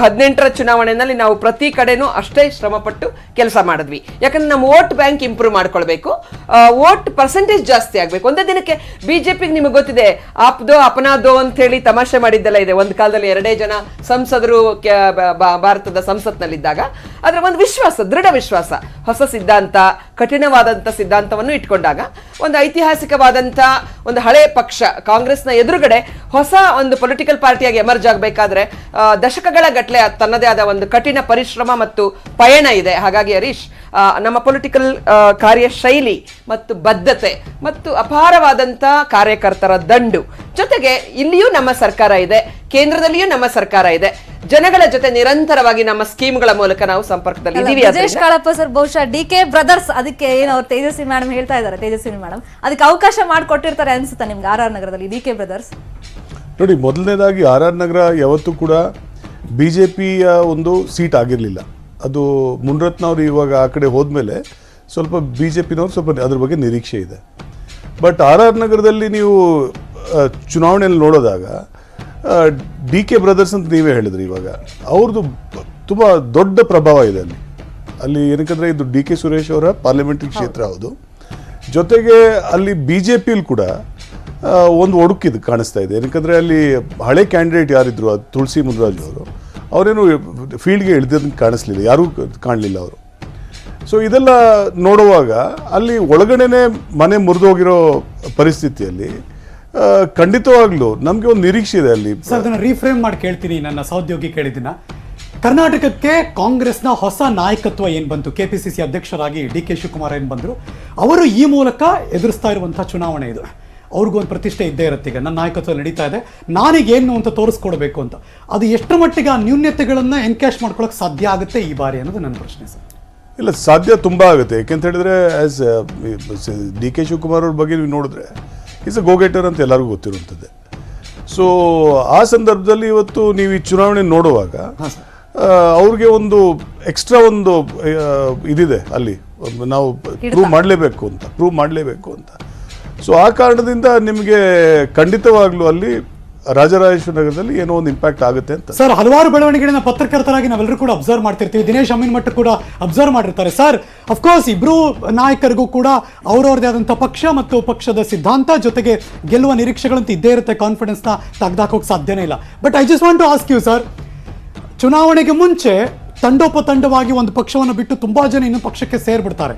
ಹದಿನೆಂಟರ ಚುನಾವಣೆಯಲ್ಲಿ ನಾವು ಪ್ರತಿ ಕಡೆನೂ ಅಷ್ಟೇ ಶ್ರಮಪಟ್ಟು ಕೆಲಸ ಮಾಡಿದ್ವಿ. ಯಾಕಂದ್ರೆ ನಮ್ಮ ವೋಟ್ ಬ್ಯಾಂಕ್ ಇಂಪ್ರೂವ್ ಮಾಡ್ಕೊಳ್ಬೇಕು. ವೋಟ್ ಪರ್ಸೆಂಟೇಜ್ ಜಾಸ್ತಿ ಆಗಬೇಕು. ಒಂದೇ ದಿನಕ್ಕೆ ಬಿಜೆಪಿಗೆ ನಿಮಗೆ ಗೊತ್ತಿದೆ ಆಪ್ದೋ ಅಪನಾದೋ ಅಂತ ಹೇಳಿ ತಮಾಷೆ ಮಾಡಿದ್ದೆಲ್ಲ ಇದೆ. ಒಂದು ಕಾಲದಲ್ಲಿ ಎರಡೇ ಜನ ಸಂಸದರು ಬ- ಬ- ಭಾರತದ ಸಂಸತ್ನಲ್ಲಿದ್ದಾಗ. ಅದರ ಒಂದು ವಿಶ್ವಾಸ, ದೃಢ ವಿಶ್ವಾಸ, ಹೊಸ ಸಿದ್ಧಾಂತ, ಕಠಿಣವಾದಂಥ ಸಿದ್ಧಾಂತವನ್ನು ಇಟ್ಕೊಂಡಾಗ, ಒಂದು ಐತಿಹಾಸಿಕವಾದಂಥ ಒಂದು ಹಳೆ ಪಕ್ಷ ಕಾಂಗ್ರೆಸ್ನ ಎದುರುಗಡೆ ಹೊಸ ಒಂದು ಪೊಲಿಟಿಕಲ್ ಪಾರ್ಟಿಯಾಗಿ ಎಮರ್ಜ್ ಆಗಬೇಕಾದ್ರೆ ದಶಕಗಳ ಗಟ್ಟಲೆ ತನ್ನದೇ ಆದ ಒಂದು ಕಠಿಣ ಪರಿಶ್ರಮ ಮತ್ತು ಪಯಣ ಇದೆ. ಹಾಗಾಗಿ ಹರೀಶ್ ನಮ್ಮ ಪೊಲಿಟಿಕಲ್ ಕಾರ್ಯಶೈಲಿ ಮತ್ತು ಬದ್ಧತೆ ಮತ್ತು ಅಪಾರವಾದಂಥ ಕಾರ್ಯಕರ್ತರ ದಂಡು ಜೊತೆಗೆ ಇಲ್ಲಿಯೂ ನಮ್ಮ ಸರ್ಕಾರ ಇದೆ ಕೇಂದ್ರದಲ್ಲಿಯೂ ನಮ್ಮ ಸರ್ಕಾರ ಇದೆ. ಜನಗಳ ಜೊತೆ ನಿರಂತರವಾಗಿ ನಮ್ಮ ಸ್ಕೀಮ್ಗಳ ಮೂಲಕ ನಾವು ಸಂಪರ್ಕದಲ್ಲಿ ಇದೀವಿ ಕಾಳಪ್ಪ ಸರ್ ಬಹುಶಃ ಡಿ ಕೆ ಬ್ರದರ್ಸ್ ಅದಕ್ಕೆ ಏನು ಅವ್ರು ತೇಜಸ್ವಿ ಮೇಡಮ್ ಹೇಳ್ತಾ ಇದ್ದಾರೆ ತೇಜಸ್ವಿನಿ ಮೇಡಮ್ ಅದಕ್ಕೆ ಅವಕಾಶ ಮಾಡಿಕೊಟ್ಟಿರ್ತಾರೆ ಅನ್ಸುತ್ತಾ ನಿಮ್ಗೆ ಆರ್ ಆರ್ ನಗರದಲ್ಲಿ? D K brothers. ನೋಡಿ ಮೊದಲನೇದಾಗಿ ಆರ್ ಆರ್ ನಗರ ಯಾವತ್ತೂ ಕೂಡ ಬಿ ಜೆ ಪಿಯ ಒಂದು ಸೀಟ್ ಆಗಿರಲಿಲ್ಲ. ಅದು ಮುನ್ರತ್ನವ್ರು ಇವಾಗ ಆ ಕಡೆ ಹೋದ್ಮೇಲೆ ಸ್ವಲ್ಪ ಬಿ ಜೆ ಪಿನವ್ರು ಸ್ವಲ್ಪ ಅದ್ರ ಬಗ್ಗೆ ನಿರೀಕ್ಷೆ ಇದೆ. ಬಟ್ ಆರ್ ಆರ್ ನಗರದಲ್ಲಿ ನೀವು ಚುನಾವಣೆಯಲ್ಲಿ ನೋಡಿದಾಗ ಡಿ ಕೆ ಬ್ರದರ್ಸ್ ಅಂತ ನೀವೇ ಹೇಳಿದ್ರಿ ಇವಾಗ. ಅವ್ರದ್ದು ತುಂಬ ದೊಡ್ಡ ಪ್ರಭಾವ ಇದೆ ಅಲ್ಲಿ. ಅಲ್ಲಿ ಏನಕ್ಕಂದ್ರೆ ಇದು ಡಿ ಕೆ ಸುರೇಶ್ ಅವರ ಪಾರ್ಲಿಮೆಂಟ್ರಿ ಕ್ಷೇತ್ರ ಹೌದು. ಜೊತೆಗೆ ಅಲ್ಲಿ ಬಿ ಜೆ ಪಿಲಿ ಕೂಡ ಒಂದು ಒಡುಕಿದು ಕಾಣಿಸ್ತಾ ಇದೆ. ಏನಕ್ಕಂದರೆ ಅಲ್ಲಿ ಹಳೆ ಕ್ಯಾಂಡಿಡೇಟ್ ಯಾರಿದ್ರು ಅದು ತುಳಸಿ ಮುನ್ರಾಜ್ ಅವರು, ಅವರೇನು ಫೀಲ್ಡ್ಗೆ ಇಳಿದಂಗೆ ಕಾಣಿಸ್ಲಿಲ್ಲ. ಯಾರೂ ಕಾಣಲಿಲ್ಲ ಅವರು. ಸೊ ಇದೆಲ್ಲ ನೋಡುವಾಗ ಅಲ್ಲಿ ಒಳಗಡೆನೆ ಮನೆ ಮುರಿದೋಗಿರೋ ಪರಿಸ್ಥಿತಿಯಲ್ಲಿ ಖಂಡಿತವಾಗ್ಲೂ ನಮಗೆ ಒಂದು ನಿರೀಕ್ಷೆ ಇದೆ ಅಲ್ಲಿ. ರೀಫ್ರೇಮ್ ಮಾಡಿ ಕೇಳ್ತೀನಿ ನನ್ನ ಸಹೋದ್ಯೋಗಿ ಕೇಳಿದಿನ ಕರ್ನಾಟಕಕ್ಕೆ ಕಾಂಗ್ರೆಸ್ನ ಹೊಸ ನಾಯಕತ್ವ ಏನ್ ಬಂತು? ಕೆಪಿಸಿಸಿ ಅಧ್ಯಕ್ಷರಾಗಿ ಡಿ ಕೆ ಶಿವಕುಮಾರ್ ಏನ್ ಬಂದರು? ಅವರು ಈ ಮೂಲಕ ಎದುರಿಸ್ತಾ ಇರುವಂತಹ ಚುನಾವಣೆ ಇದು. ಅವ್ರಿಗೂ ಒಂದು ಪ್ರತಿಷ್ಠೆ ಇದ್ದೇ ಇರುತ್ತೆ ಈಗ. ನನ್ನ ನಾಯಕತ್ವ ನಡೀತಾ ಇದೆ. ನಾನೀಗ ಏನು ಅಂತ ತೋರಿಸ್ಕೊಡ್ಬೇಕು ಅಂತ. ಅದು ಎಷ್ಟರ ಮಟ್ಟಿಗೆ ಆ ನ್ಯೂನ್ಯತೆಗಳನ್ನ ಎನ್ಕ್ಯಾಶ್ ಮಾಡ್ಕೊಳ್ಳೋಕೆ ಸಾಧ್ಯ ಆಗುತ್ತೆ ಈ ಬಾರಿ ಅನ್ನೋದು ನನ್ನ ಪ್ರಶ್ನೆ ಸರ್. ಇಲ್ಲ ಸಾಧ್ಯ ತುಂಬ ಆಗುತ್ತೆ. ಯಾಕೆಂತ ಹೇಳಿದ್ರೆ ಆಸ್ ಡಿ ಕೆ ಶಿವಕುಮಾರ್ ಅವ್ರ ಬಗ್ಗೆ ನೀವು ನೋಡಿದ್ರೆ ಈಸ್ ಅ ಗೋಗೆಟರ್ ಅಂತ ಎಲ್ಲರಿಗೂ ಗೊತ್ತಿರುವಂಥದ್ದೇ. ಸೊ ಆ ಸಂದರ್ಭದಲ್ಲಿ ಇವತ್ತು ನೀವು ಈ ಚುನಾವಣೆ ನೋಡುವಾಗ ಅವ್ರಿಗೆ ಒಂದು ಎಕ್ಸ್ಟ್ರಾ ಒಂದು ಇದಿದೆ ಅಲ್ಲಿ. ನಾವು ಪ್ರೂವ್ ಮಾಡಲೇಬೇಕು ಅಂತ ಪ್ರೂವ್ ಮಾಡಲೇಬೇಕು ಅಂತ. ಸೊ ಆ ಕಾರಣದಿಂದ ನಿಮಗೆ ಖಂಡಿತವಾಗ್ಲೂ ಅಲ್ಲಿ ರಾಜರಾಜೇಶ್ವರ ನಗರದಲ್ಲಿ ಏನೋ ಒಂದು ಇಂಪ್ಯಾಕ್ಟ್ ಆಗುತ್ತೆ ಅಂತ. ಸರ್ ಹಲವಾರು ಬೆಳವಣಿಗೆಗಳನ್ನ ಪತ್ರಕರ್ತರಾಗಿ ನಾವೆಲ್ಲರೂ ಕೂಡ ಅಬ್ಸರ್ವ್ ಮಾಡ್ತಿರ್ತೀವಿ. ದಿನೇಶ್ ಅಮೀನ್ ಮಟ್ಟ ಕೂಡ ಅಬ್ಸರ್ವ್ ಮಾಡಿರ್ತಾರೆ. ಸರ್ ಅಫ್ಕೋರ್ಸ್ ಇಬ್ರು ನಾಯಕರಿಗೂ ಕೂಡ ಅವರವ್ರದೇ ಆದಂಥ ಪಕ್ಷ ಮತ್ತು ಪಕ್ಷದ ಸಿದ್ಧಾಂತ ಜೊತೆಗೆ ಗೆಲ್ಲುವ ನಿರೀಕ್ಷೆಗಳಂತೂ ಇದ್ದೇ ಇರುತ್ತೆ. ಕಾನ್ಫಿಡೆನ್ಸ್ನ ತೆಗ್ದಾಕೋಕ್ ಸಾಧ್ಯನೇ ಇಲ್ಲ. But I just want to ask you sir ಚುನಾವಣೆಗೆ ಮುಂಚೆ ತಂಡೋಪತಂಡವಾಗಿ ಒಂದು ಪಕ್ಷವನ್ನು ಬಿಟ್ಟು ತುಂಬಾ ಜನ ಇನ್ನು ಪಕ್ಷಕ್ಕೆ ಸೇರ್ಬಿಡ್ತಾರೆ.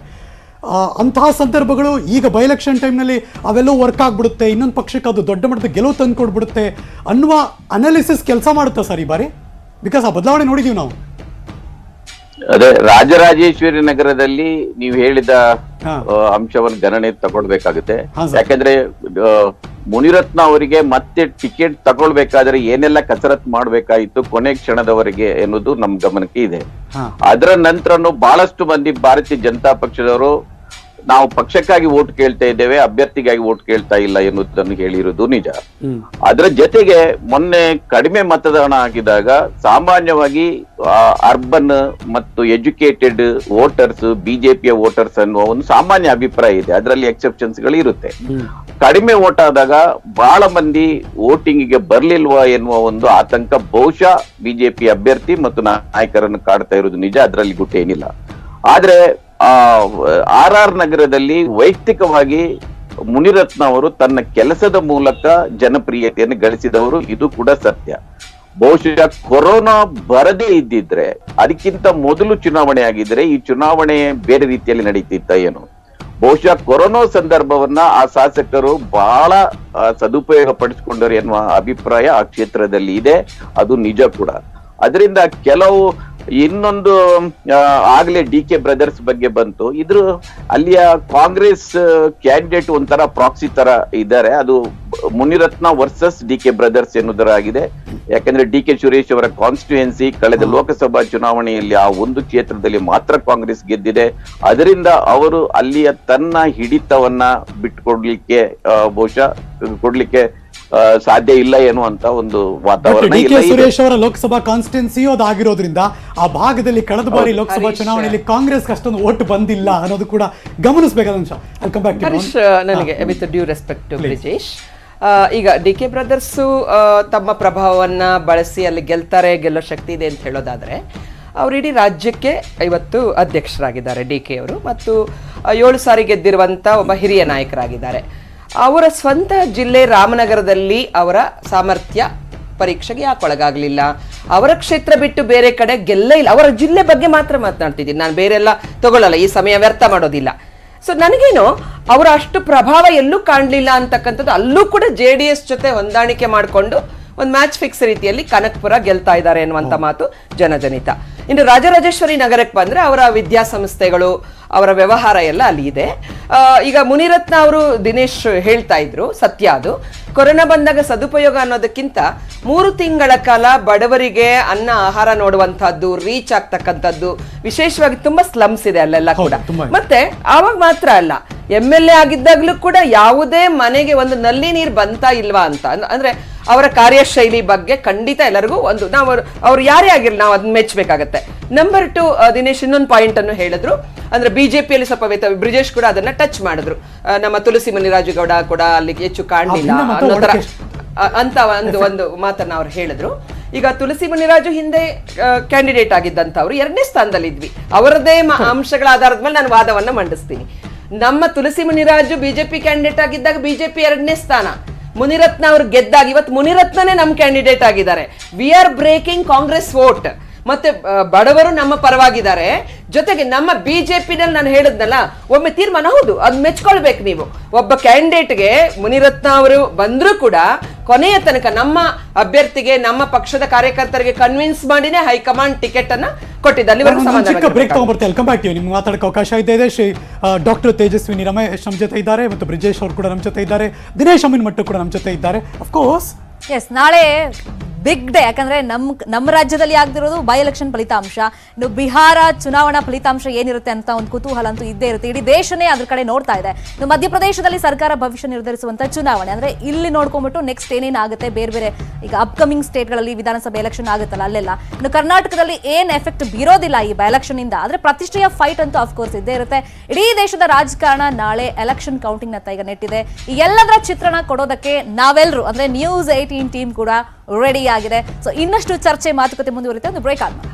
ಅಂತಹ ಸಂದರ್ಭಗಳು ಈಗ ಬೈ ಎಲೆಕ್ಷನ್ ಟೈಮ್ನಲ್ಲಿ ಅವೆಲ್ಲೋ ವರ್ಕ್ ಆಗ್ಬಿಡುತ್ತೆ, ಇನ್ನೊಂದು ಪಕ್ಷಕ್ಕೆ ಅದು ದೊಡ್ಡ ಮಟ್ಟದ ಗೆಲುವು ತಂದು ಕೊಡ್ಬಿಡುತ್ತೆ ಅನ್ನುವ ಅನಾಲಿಸಿಸ್ ಕೆಲಸ ಮಾಡುತ್ತಾ ಸರ್ ಈ ಬಾರಿ? ಬಿಕಾಸ್ ಆ ಬದಲಾವಣೆ ನೋಡಿದೀವಿ ನಾವು. ಅದೇ ರಾಜರಾಜೇಶ್ವರಿ ನಗರದಲ್ಲಿ ನೀವು ಹೇಳಿದ ಅಂಶವನ್ನು ಗಣನೆ ತಗೊಳ್ಬೇಕಾಗುತ್ತೆ. ಯಾಕಂದ್ರೆ ಮುನಿರತ್ನ ಅವರಿಗೆ ಮತ್ತೆ ಟಿಕೆಟ್ ತಗೊಳ್ಬೇಕಾದ್ರೆ ಏನೆಲ್ಲ ಕಸರತ್ ಮಾಡ್ಬೇಕಾಗಿತ್ತು ಕೊನೆ ಕ್ಷಣದವರೆಗೆ ಎನ್ನುವುದು ನಮ್ ಗಮನಕ್ಕೆ ಇದೆ. ಅದರ ನಂತರನು ಬಹಳಷ್ಟು ಮಂದಿ ಭಾರತೀಯ ಜನತಾ ಪಕ್ಷದವರು ನಾವು ಪಕ್ಷಕ್ಕಾಗಿ ವೋಟ್ ಕೇಳ್ತಾ ಇದ್ದೇವೆ ಅಭ್ಯರ್ಥಿಗಾಗಿ ವೋಟ್ ಕೇಳ್ತಾ ಇಲ್ಲ ಎನ್ನುವುದನ್ನು ಹೇಳಿರುವುದು ನಿಜ. ಅದರ ಜೊತೆಗೆ ಮೊನ್ನೆ ಕಡಿಮೆ ಮತದಾನ ಆಗಿದಾಗ ಸಾಮಾನ್ಯವಾಗಿ ಅರ್ಬನ್ ಮತ್ತು ಎಜುಕೇಟೆಡ್ ವೋಟರ್ಸ್ ಬಿಜೆಪಿಯ ವೋಟರ್ಸ್ ಅನ್ನುವ ಒಂದು ಸಾಮಾನ್ಯ ಅಭಿಪ್ರಾಯ ಇದೆ. ಅದರಲ್ಲಿ ಎಕ್ಸೆಪ್ಷನ್ಸ್ಗಳು ಇರುತ್ತೆ ಕಡಿಮೆ ವೋಟ್ ಆದಾಗ ಬಹಳ ಮಂದಿ ವೋಟಿಂಗ್ಗೆ ಬರ್ಲಿಲ್ವಾ ಎನ್ನುವ ಒಂದು ಆತಂಕ ಬಹುಶಃ ಬಿಜೆಪಿ ಅಭ್ಯರ್ಥಿ ಮತ್ತು ನಾಯಕರನ್ನು ಕಾಡ್ತಾ ಇರುವುದು ನಿಜ. ಅದರಲ್ಲಿ ಗುಟ್ಟೇನಿಲ್ಲ ಆದ್ರೆ ಆರ್ ಆರ್ ನಗರದಲ್ಲಿ ವೈಯಕ್ತಿಕವಾಗಿ ಮುನಿರತ್ನ ಅವರು ತನ್ನ ಕೆಲಸದ ಮೂಲಕ ಜನಪ್ರಿಯತೆಯನ್ನು ಗಳಿಸಿದವರು ಇದು ಕೂಡ ಸತ್ಯ. ಬಹುಶಃ ಕೊರೋನಾ ಬರದೇ ಇದ್ದಿದ್ರೆ, ಅದಕ್ಕಿಂತ ಮೊದಲು ಚುನಾವಣೆ ಆಗಿದ್ರೆ ಈ ಚುನಾವಣೆ ಬೇರೆ ರೀತಿಯಲ್ಲಿ ನಡೀತಿತ್ತ ಏನು? ಬಹುಶಃ ಕೊರೋನಾ ಸಂದರ್ಭವನ್ನ ಆ ಶಾಸಕರು ಬಹಳ ಸದುಪಯೋಗ ಪಡಿಸಿಕೊಂಡರು ಎನ್ನುವ ಅಭಿಪ್ರಾಯ ಆ ಕ್ಷೇತ್ರದಲ್ಲಿ ಇದೆ. ಅದು ನಿಜ ಕೂಡ. ಅದರಿಂದ ಕೆಲವು ಇನ್ನೊಂದು ಆಗ್ಲೇ ಡಿ ಕೆ ಬ್ರದರ್ಸ್ ಬಗ್ಗೆ ಬಂತು. ಇದ್ರ ಅಲ್ಲಿಯ ಕಾಂಗ್ರೆಸ್ ಕ್ಯಾಂಡಿಡೇಟ್ ಒಂಥರ ಪ್ರಾಕ್ಸಿ ತರ ಇದ್ದಾರೆ. ಅದು Munirathna versus D K brothers ಎನ್ನುವುದರಾಗಿದೆ. ಯಾಕಂದ್ರೆ ಡಿ ಕೆ ಸುರೇಶ್ ಅವರ ಕಾನ್ಸ್ಟಿಟ್ಯೂಯೆನ್ಸಿ ಕಳೆದ ಲೋಕಸಭಾ ಚುನಾವಣೆಯಲ್ಲಿ ಆ ಒಂದು ಕ್ಷೇತ್ರದಲ್ಲಿ ಮಾತ್ರ ಕಾಂಗ್ರೆಸ್ ಗೆದ್ದಿದೆ. ಅದರಿಂದ ಅವರು ಅಲ್ಲಿಯ ತನ್ನ ಹಿಡಿತವನ್ನ ಬಿಟ್ಕೊಡ್ಲಿಕ್ಕೆ ಬಹುಶಃ ಕೊಡ್ಲಿಕ್ಕೆ ಸಾಧ್ಯ ಇಲ್ಲ ಏನು ಅಂತ ಒಂದು ವಾತಾವರಣ. ಸುರೇಶ್ ಅವರ ಲೋಕಸಭಾ ಕಾನ್ಸ್ಟಿಟ್ಯೂನ್ಸಿಯು ಅದಾಗಿರೋದ್ರಿಂದ ಆ ಭಾಗದಲ್ಲಿ ಕಳೆದ ಬಾರಿ ಲೋಕಸಭಾ ಚುನಾವಣೆಯಲ್ಲಿ ಕಾಂಗ್ರೆಸ್ ಅಷ್ಟೊಂದು ಓಟ್ ಬಂದಿಲ್ಲ ಅನ್ನೋದು ಕೂಡ ಗಮನಿಸಬೇಕಾದ ಅಂಶ. ಹರೀಶ್ ನನಗೆ with due respect to Brijesh ಈಗ ಡಿ ಕೆ ಬ್ರದರ್ಸು ತಮ್ಮ ಪ್ರಭಾವವನ್ನ ಬಳಸಿ ಅಲ್ಲಿ ಗೆಲ್ತಾರೆ ಗೆಲ್ಲೋ ಶಕ್ತಿ ಇದೆ ಅಂತ ಹೇಳೋದಾದರೆ ಅವರು ಇಡೀ ರಾಜ್ಯಕ್ಕೆ ಇವತ್ತು ಅಧ್ಯಕ್ಷರಾಗಿದ್ದಾರೆ ಡಿ ಕೆ ಅವರು ಮತ್ತು ಏಳು ಸಾರಿ ಗೆದ್ದಿರುವಂಥ ಒಬ್ಬ ಹಿರಿಯ ನಾಯಕರಾಗಿದ್ದಾರೆ. ಅವರ ಸ್ವಂತ ಜಿಲ್ಲೆ ರಾಮನಗರದಲ್ಲಿ ಅವರ ಸಾಮರ್ಥ್ಯ ಪರೀಕ್ಷೆಗೆ ಯಾಕೆ ಒಳಗಾಗಲಿಲ್ಲ ಅವರ ಕ್ಷೇತ್ರ ಬಿಟ್ಟು ಬೇರೆ ಕಡೆ ಗೆಲ್ಲ ಇಲ್ಲ. ಅವರ ಜಿಲ್ಲೆ ಬಗ್ಗೆ ಮಾತ್ರ ಮಾತನಾಡ್ತಿದ್ದೀನಿ. ನಾನು ಬೇರೆ ಎಲ್ಲ ತಗೊಳ್ಳಲ್ಲ ಈ ಸಮಯ ವ್ಯರ್ಥ ಮಾಡೋದಿಲ್ಲ. ಸೊ ನನಗೇನು ಅವರ ಅಷ್ಟು ಪ್ರಭಾವ ಎಲ್ಲೂ ಕಾಣಲಿಲ್ಲ ಅಂತಕ್ಕಂಥದ್ದು ಅಲ್ಲೂ ಕೂಡ ಜೆ ಡಿ ಎಸ್ ಜೊತೆ ಹೊಂದಾಣಿಕೆ ಮಾಡಿಕೊಂಡು ಒಂದು ಮ್ಯಾಚ್ ಫಿಕ್ಸ್ ರೀತಿಯಲ್ಲಿ ಕನಕ್ಪುರ ಗೆಲ್ತಾ ಇದ್ದಾರೆ ಅನ್ನುವಂಥ ಮಾತು ಜನಜನಿತ. ಇನ್ನು ರಾಜರಾಜೇಶ್ವರಿ ನಗರಕ್ಕೆ ಬಂದರೆ ಅವರ ವಿದ್ಯಾಸಂಸ್ಥೆಗಳು ಅವರ ವ್ಯವಹಾರ ಎಲ್ಲ ಅಲ್ಲಿ ಇದೆ. ಈಗ ಮುನಿರತ್ನ ಅವರು ದಿನೇಶ್ ಹೇಳ್ತಾ ಇದ್ರು ಸತ್ಯ ಅದು. ಕೊರೋನಾ ಬಂದಾಗ ಸದುಪಯೋಗ ಅನ್ನೋದಕ್ಕಿಂತ ಮೂರು ತಿಂಗಳ ಕಾಲ ಬಡವರಿಗೆ ಅನ್ನ ಆಹಾರ ನೋಡುವಂತಹದ್ದು ರೀಚ್ ಆಗ್ತಕ್ಕಂಥದ್ದು ವಿಶೇಷವಾಗಿ ತುಂಬಾ ಸ್ಲಮ್ಸ್ ಇದೆ ಅಲ್ಲೆಲ್ಲ ಕೂಡ. ಮತ್ತೆ ಆವಾಗ ಮಾತ್ರ ಅಲ್ಲ ಎಂ ಎಲ್ ಎ ಆಗಿದ್ದಾಗ್ಲೂ ಕೂಡ ಯಾವುದೇ ಮನೆಗೆ ಒಂದು ನಲ್ಲಿ ನೀರು ಬಂತಾ ಇಲ್ವಾ ಅಂತ. ಅಂದ್- ಅಂದ್ರೆ ಅವರ ಕಾರ್ಯಶೈಲಿ ಬಗ್ಗೆ ಖಂಡಿತ ಎಲ್ಲರಿಗೂ ಒಂದು ನಾವು ಅವ್ರು- ಯಾರೇ ಆಗಿರಲಿ ನಾವು ಅದನ್ನ ಮೆಚ್ಚಬೇಕಾಗತ್ತೆ. ನಂಬರ್ ಟು ದಿನೇಶ್ ಇನ್ನೊಂದು ಪಾಯಿಂಟ್ ಅನ್ನು ಹೇಳಿದ್ರು. ಅಂದ್ರೆ ಬಿಜೆಪಿಯಲ್ಲಿ ಸ್ವಲ್ಪ ವ್ಯತ ಬ್ರಿಜೇಶ್ ಕೂಡ ಅದನ್ನ ಟಚ್ ಮಾಡಿದ್ರು. ನಮ್ಮ ತುಳಸಿ ಮುನಿರಾಜುಗೌಡ ಕೂಡ ಅಲ್ಲಿ ಹೆಚ್ಚು ಕಾಣಲಿಲ್ಲ ಅನ್ನೋ ತರ ಅಂತ ಒಂದು ಒಂದು ಮಾತನ್ನ ಅವ್ರು ಹೇಳಿದ್ರು. ಈಗ ತುಳಸಿ ಮುನಿರಾಜು ಹಿಂದೆ ಕ್ಯಾಂಡಿಡೇಟ್ ಆಗಿದ್ದಂಥವ್ರು ಎರಡನೇ ಸ್ಥಾನದಲ್ಲಿ ಇದ್ವಿ ಅವರದೇ ಅಂಶಗಳ ಆಧಾರದ ಮೇಲೆ ನಾನು ವಾದವನ್ನ ಮಂಡಿಸ್ತೀನಿ. ನಮ್ಮ ತುಳಸಿ ಮುನಿರಾಜು ಬಿಜೆಪಿ ಕ್ಯಾಂಡಿಡೇಟ್ ಆಗಿದ್ದಾಗ ಬಿಜೆಪಿ ಎರಡನೇ ಸ್ಥಾನ. ಮುನಿರತ್ನ ಅವ್ರು ಗೆದ್ದಾಗ ಇವತ್ತು ಮುನಿರತ್ನನೇ ನಮ್ಮ ಕ್ಯಾಂಡಿಡೇಟ್ ಆಗಿದ್ದಾರೆ. We are breaking Congress vote ಮತ್ತೆ ಬಡವರು ನಮ್ಮ ಪರವಾಗಿದ್ದಾರೆ. ಜೊತೆಗೆ ನಮ್ಮ ಬಿಜೆಪಿನಲ್ಲಿ ನಾನು ಹೇಳಿದ್ನಲ್ಲ ಒಮ್ಮೆ ತೀರ್ಮಾನ ಹೌದು ಅದ್ ಮೆಚ್ಕೊಳ್ಬೇಕು ನೀವು. ಒಬ್ಬ ಕ್ಯಾಂಡಿಡೇಟ್ಗೆ ಮುನಿರತ್ನ ಅವರು ಬಂದ್ರು ಕೂಡ ಕೊನೆಯ ತನಕ ನಮ್ಮ ಅಭ್ಯರ್ಥಿಗೆ ನಮ್ಮ ಪಕ್ಷದ ಕಾರ್ಯಕರ್ತರಿಗೆ ಕನ್ವಿನ್ಸ್ ಮಾಡಿನೇ ಹೈಕಮಾಂಡ್ ಟಿಕೆಟ್ ಅನ್ನ ಕೊಟ್ಟಿದ್ದಲ್ಲಿ ಮಾತಾಡಕ್ಕೆ ಅವಕಾಶ ಇದೆ ಇದೆ. ಶ್ರೀ ಡಾಕ್ಟರ್ ತೇಜಸ್ವಿನಿ ರಮೇಶ್ ನಮ್ಮ ಜೊತೆ ಇದ್ದಾರೆ ಮತ್ತು ಬ್ರಿಜೇಶ್ ಅವರು ಕೂಡ ನಮ್ಮ ಜೊತೆ ಇದ್ದಾರೆ. ದಿನೇಶ್ ಅಮೀನ್ ಮಟ್ಟು ಕೂಡ ನಮ್ಮ ಜೊತೆ ಇದ್ದಾರೆ. ಅಫ್ಕೋರ್ಸ್ ಎಸ್ ನಾಳೆ ಬಿಗ್ ಡೇ ಯಾಕಂದ್ರೆ ನಮ್ ನಮ್ಮ ರಾಜ್ಯದಲ್ಲಿ ಆಗ್ದಿರೋದು ಬೈ ಎಲೆಕ್ಷನ್ ಫಲಿತಾಂಶ. ಇನ್ನು ಬಿಹಾರ ಚುನಾವಣಾ ಫಲಿತಾಂಶ ಏನಿರುತ್ತೆ ಅಂತ ಒಂದು ಕುತೂಹಲ ಅಂತೂ ಇದ್ದೇ ಇರುತ್ತೆ. ಇಡೀ ದೇಶನೇ ಅದ್ರ ಕಡೆ ನೋಡ್ತಾ ಇದೆ. ಇನ್ನು ಮಧ್ಯಪ್ರದೇಶದಲ್ಲಿ ಸರ್ಕಾರ ಭವಿಷ್ಯ ನಿರ್ಧರಿಸುವಂತ ಚುನಾವಣೆ. ಅಂದ್ರೆ ಇಲ್ಲಿ ನೋಡ್ಕೊಂಡ್ಬಿಟ್ಟು ನೆಕ್ಸ್ಟ್ ಏನೇನ್ ಆಗುತ್ತೆ? ಬೇರೆ ಬೇರೆ ಈಗ ಅಪ್ಕಮಿಂಗ್ ಸ್ಟೇಟ್ಗಳಲ್ಲಿ ವಿಧಾನಸಭೆ ಎಲೆಕ್ಷನ್ ಆಗುತ್ತಲ್ಲ, ಅಲ್ಲೆಲ್ಲ. ಇನ್ನು ಕರ್ನಾಟಕದಲ್ಲಿ ಏನ್ ಎಫೆಕ್ಟ್ ಬೀರೋದಿಲ್ಲ ಈ ಬೈ ಎಲೆಕ್ಷನ್ ಇಂದ. ಆದ್ರೆ ಪ್ರತಿಷ್ಠೆಯ ಫೈಟ್ ಅಂತೂ ಅಫ್ಕೋರ್ಸ್ ಇದ್ದೇ ಇರುತ್ತೆ. ಇಡೀ ದೇಶದ ರಾಜಕಾರಣ ನಾಳೆ ಎಲೆಕ್ಷನ್ ಕೌಂಟಿಂಗ್ ನತ್ತ ಈಗ ನೆಟ್ಟಿದೆ. ಈ ಎಲ್ಲದರ ಚಿತ್ರಣ ಕೊಡೋದಕ್ಕೆ ನಾವೆಲ್ಲರೂ ಅಂದ್ರೆ ನ್ಯೂಸ್ ಏಟೀನ್ ಟೀಮ್ ಕೂಡ ರೆಡಿ ಆಗಿದೆ. ಸೊ ಇನ್ನಷ್ಟು ಚರ್ಚೆ ಮಾತುಕತೆ ಮುಂದುವರಿತೆ ಒಂದು ಬ್ರೇಕ್ ಆದ್ಮೇಲೆ.